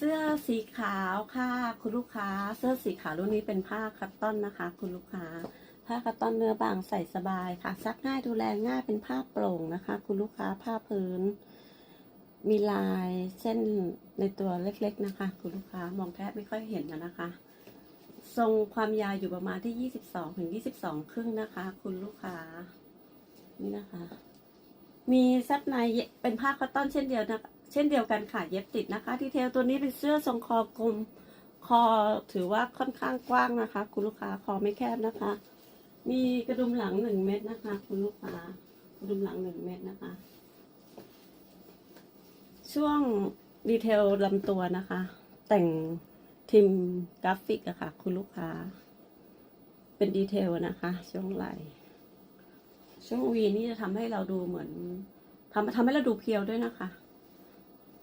เสื้อสีขาวค่ะคุณลูกค้า เสื้อสีขาวรุ่นนี้เป็นผ้าคัตตอนนะคะ คุณลูกค้า ผ้าคัตตอนเนื้อบางใส่สบายค่ะ ซักง่ายดูแลง่ายเป็นผ้าโปร่งนะคะ คุณลูกค้าผ้าพื้น มีลายเส้นในตัวเล็กๆนะคะ คุณลูกค้ามองแทบไม่ค่อยเห็นนะนะคะ ทรงความยาวอยู่ประมาณที่ 22ถึง22 ครึ่งนะคะ คุณลูกค้า นี่นะคะ มีซับในเป็นผ้าคัตตอนเช่นเดียวนะ เช่นเดียวกันค่ะเย็บติดนะคะดีเทลตัวนี้เป็นเสื้อทรงคอกลมคอถือว่าค่อนข้างกว้างนะคะ คุณลูกค้าคอไม่แคบนะคะ มีกระดุมหลังหนึ่งเม็ดนะคะ คุณลูกค้ากระดุมหลังหนึ่งเม็ดนะคะ ช่วงดีเทลลำตัวนะคะ แต่งทิมกราฟิกอะค่ะ คุณลูกค้า เป็นดีเทลนะคะ ช่วงไหลช่วงวีนี่จะทำให้เราดูเหมือนทำทำให้เราดูเพียวด้วยนะคะ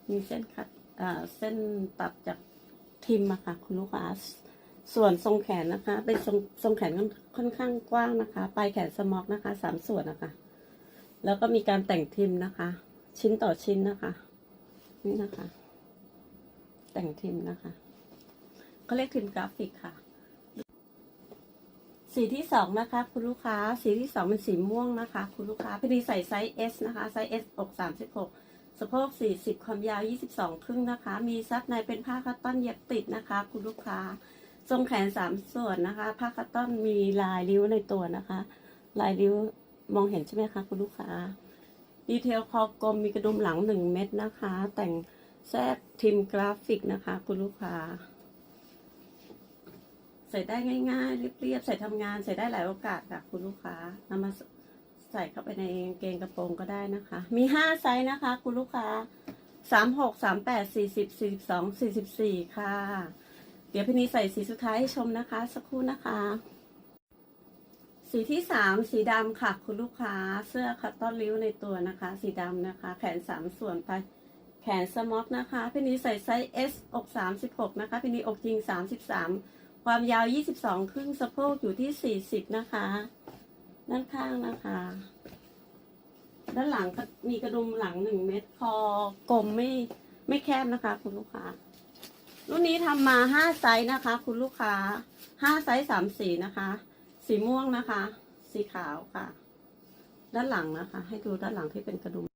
มีเส้นคัดอ่าเส้นตัดจากทิมอะค่ะ คุณลูกค้าส่วนทรงแขนนะคะ เป็นทรงทรงแขนค่อนข้างกว้างนะคะ ปลายแขนสมอกนะคะสามส่วนนะคะ แล้วก็มีการแต่งทิมนะคะ ชิ้นต่อชิ้นนะคะ นี่นะคะ แต่งทิมนะคะเขาเรียกทิมกราฟิกค่ะ สีที่สองนะคะ คุณลูกค้า สีที่สองเป็นสีม่วงนะคะ คุณลูกค้าพอดีใส่ไซส์ S นะคะ ไซส์ S อกสามสิบหก สะโพกสี่สิบความยาวยี่สิบสองครึ่งนะคะ มีซับในเป็นผ้าคัตตอนเย็บติดนะคะ คุณลูกค้า ทรงแขนสามส่วนนะคะ ผ้าคัตตอนมีลายริ้วในตัวนะคะ ลายริ้วมองเห็นใช่ไหมคะคุณลูกค้า ดีเทลคอกลมมีกระดุมหลังหนึ่งเม็ดนะคะ แต่งแทรกทิมกราฟิกนะคะ คุณลูกค้า ใส่ได้ง่ายๆเรียบๆใส่ทำงานใส่ได้หลายโอกาสค่ะคุณลูกค้านำมา ใส่เข้าไปในกางเกงกระโปรงก็ได้นะคะ มีห้าไซส์นะคะ คุณลูกค้าสามหกสามแปดสี่สิบสี่สิบสองสี่สิบสี่ค่ะ เดี๋ยวพี่นี้ใส่สีสุดท้ายให้ชมนะคะ สักครู่นะคะ สีที่สามสีดำค่ะ คุณลูกค้าเสื้อคัตตอนริ้วในตัวนะคะ สีดำนะคะ แขนสามส่วนไปแขนสม็อกนะคะพี่นี้ใส่ไซส์ S อกสามสิบหกนะคะพี่นี้อกจริงสามสิบสามความยาว 22 ครึ่ง สะโพกอยู่ที่ 40 นะคะ ด้านข้างนะคะ ด้านหลังก็มีกระดุมหลังหนึ่งเม็ดคอกลมไม่ไม่แคบนะคะ คุณลูกค้า รุ่นนี้ทำมา5ไซส์นะคะ คุณลูกค้า5ไซส์3สีนะคะ สีม่วงนะคะ สีขาวค่ะ ด้านหลังนะคะ ให้ดูด้านหลังที่เป็นกระดุม